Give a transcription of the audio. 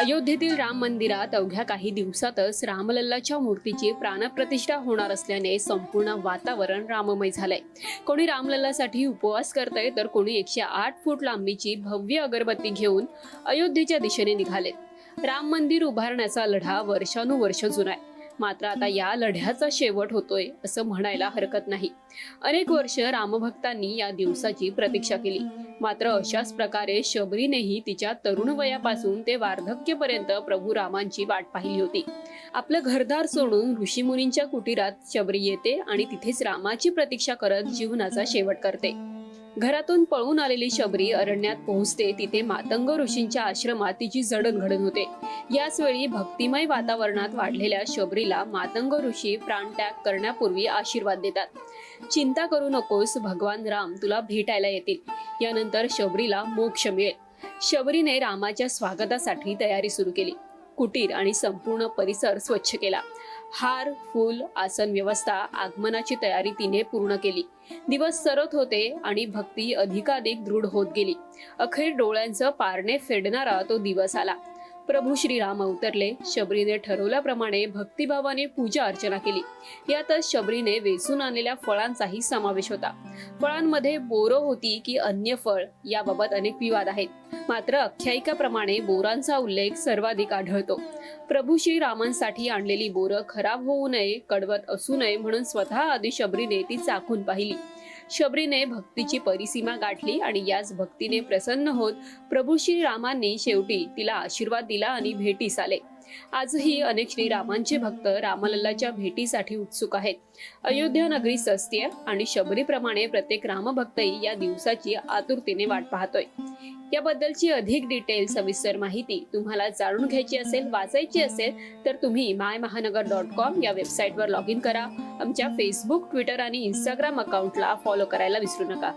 अयोध्येतील राम मंदिरात अवघ्या काही दिवसातच रामलल्लाच्या मूर्तीची प्राणप्रतिष्ठा होणार असल्याने संपूर्ण वातावरण राममय झालंय. कोणी रामलल्लासाठी उपवास करतय तर कोणी एकशे आठ फूट लांबीची भव्य अगरबत्ती घेऊन अयोध्येच्या दिशेने निघाले राम मंदिर उभारण्याचा लढा वर्षानुवर्ष जुना आहे. मात्र आता या लढ्याचा शेवट होतोय असं म्हणायला हरकत नाही. अनेक वर्ष रामभक्तांनी या दिवसाची प्रतीक्षा केली. मात्र अशाच प्रकारे शबरीनेही तिच्या तरुण वयापासून ते वार्धक्यपर्यंत प्रभू रामांची वाट पाहिली होती. आपलं घरदार सोडून ऋषीमुनींच्या कुटीरात शबरी येते आणि तिथेच रामाची प्रतीक्षा करत जीवनाचा शेवट करते. घरातून पळून आलेली शबरी अरण्यात पोहोचते. तिथे मातंग ऋषींच्या आश्रमात तिची जडणघडण होते. याच वेळी भक्तिमय वातावरणात वाढलेल्या शबरीला मातंग ऋषी प्राणत्याग करण्यापूर्वी आशीर्वाद देतात. चिंता करू नकोस भगवान राम तुला भेटायला येतील. यानंतर शबरीला मोक्ष मिळेल. शबरीने रामाच्या स्वागतासाठी तयारी सुरू केली. कुटीर आणि संपूर्ण परिसर स्वच्छ केला. हार फूल आसन व्यवस्था आगमनाची तयारी तिने पूर्ण केली. दिवस सरत होते आणि भक्ती अधिकाधिक दृढ होत गेली. अखेर डोळ्यांचं पारणे फेडणारा तो दिवस आला. प्रभू श्रीराम अवतरले शबरीने ठरवल्याप्रमाणे भक्तिभावाने पूजा अर्चना केली. यातच शबरीने वेचून आणलेल्या फळांचाही समावेश होता. फळांमध्ये बोरो होती की अन्य फळ याबाबत अनेक विवाद आहेत. मात्र आख्यायिकाप्रमाणे बोरांचा उल्लेख सर्वाधिक आढळतो. प्रभू श्रीरामांसाठी आणलेली बोरं खराब होऊ नये कडवत असू नये म्हणून स्वतः आधी शबरीने ती चाखून पाहिली. शबरीने भक्तीची परिसीमा गाठली आणि याच भक्तीने प्रसन्न होत प्रभू श्रीरामांनी शेवटी तिला आशीर्वाद दिला आणि भेटीस आले. आजही अनेक श्रीरामांचे भक्त रामलल्लाच्या भेटीसाठी उत्सुक आहेत. अयोध्या नगरी आहे आणि शबरीप्रमाणे प्रत्येक रामभक्तही या दिवसाची आतुरतेने वाट पाहतोय. याबद्दलची अधिक डिटेल सविस्तर माहिती तुम्हाला जाणून घ्यायची असेल वाचायची असेल तर तुम्ही माय महानगर डॉट कॉम या वेबसाईटवर लॉग इन करा. आमच्या फेसबुक ट्विटर आणि इंस्टाग्राम अकाउंटला फॉलो करायला विसरू नका.